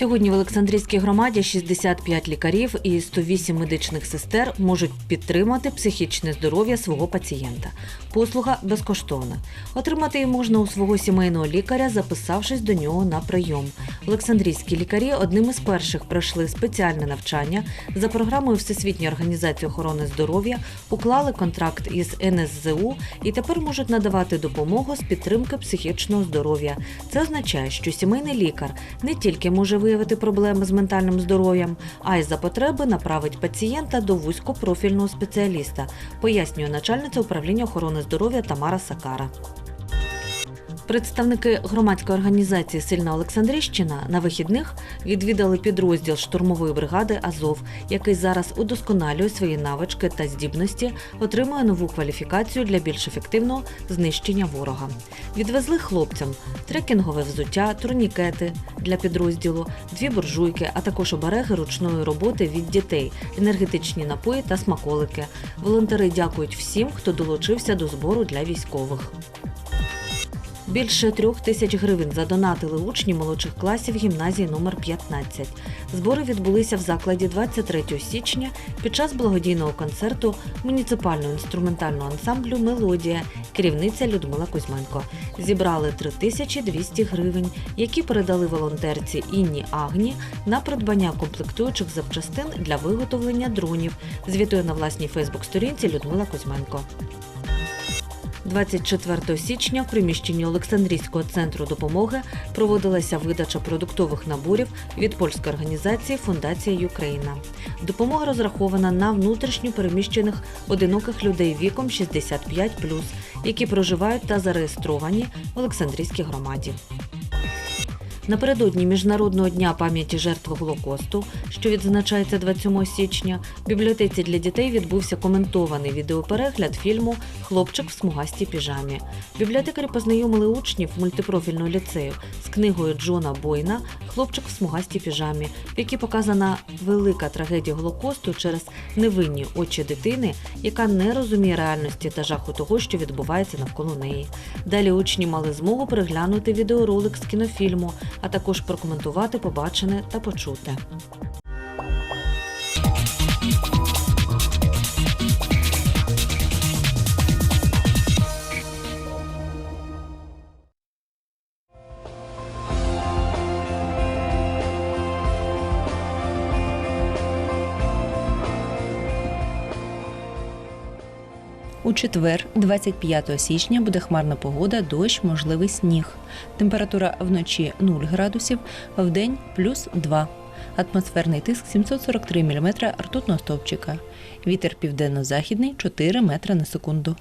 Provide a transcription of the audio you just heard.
Сьогодні в Олександрійській громаді 65 лікарів і 108 медичних сестер можуть підтримати психічне здоров'я свого пацієнта. Послуга безкоштовна. Отримати її можна у свого сімейного лікаря, записавшись до нього на прийом. Олександрійські лікарі одним із перших пройшли спеціальне навчання за програмою Всесвітньої організації охорони здоров'я, уклали контракт із НСЗУ і тепер можуть надавати допомогу з підтримки психічного здоров'я. Це означає, що сімейний лікар не тільки може виявити проблеми з ментальним здоров'ям, а й за потреби направить пацієнта до вузькопрофільного спеціаліста, пояснює начальниця управління охорони здоров'я Тамара Сакара. Представники громадської організації Сильна Олександрійщина на вихідних відвідали підрозділ штурмової бригади Азов, який зараз удосконалює свої навички та здібності, отримує нову кваліфікацію для більш ефективного знищення ворога. Відвезли хлопцям трекінгове взуття, турнікети для підрозділу, дві буржуйки, а також обереги ручної роботи від дітей, енергетичні напої та смаколики. Волонтери дякують всім, хто долучився до збору для військових. Більше трьох тисяч гривень задонатили учні молодших класів гімназії номер 15. Збори відбулися в закладі 23 січня під час благодійного концерту муніципального інструментального ансамблю Мелодія, керівниця Людмила Кузьменко. Зібрали 3200 гривень, які передали волонтерці Інні Агні на придбання комплектуючих запчастин для виготовлення дронів. Звітує на власній Фейсбук-сторінці Людмила Кузьменко. 24 січня в приміщенні Олександрійського центру допомоги проводилася видача продуктових наборів від польської організації Фундація Юкрейна. Допомога розрахована на внутрішньо переміщених одиноких людей віком 65+, які проживають та зареєстровані в Олександрійській громаді. Напередодні Міжнародного дня пам'яті жертв Голокосту, що відзначається 27 січня, в бібліотеці для дітей відбувся коментований відеоперегляд фільму Хлопчик в смугастій піжамі. Бібліотекарі познайомили учнів мультипрофільного ліцею з книгою Джона Бойна Хлопчик в смугастій піжамі, в якій показана велика трагедія Голокосту через невинні очі дитини, яка не розуміє реальності та жаху того, що відбувається навколо неї. Далі учні мали змогу переглянути відеоролик з кінофільму, а також прокоментувати побачене та почуте. У четвер, 25 січня, буде хмарна погода, дощ, можливий сніг. Температура вночі 0 градусів, в день плюс 2. Атмосферний тиск 743 мм ртутного стовпчика. Вітер південно-західний 4 метри на секунду.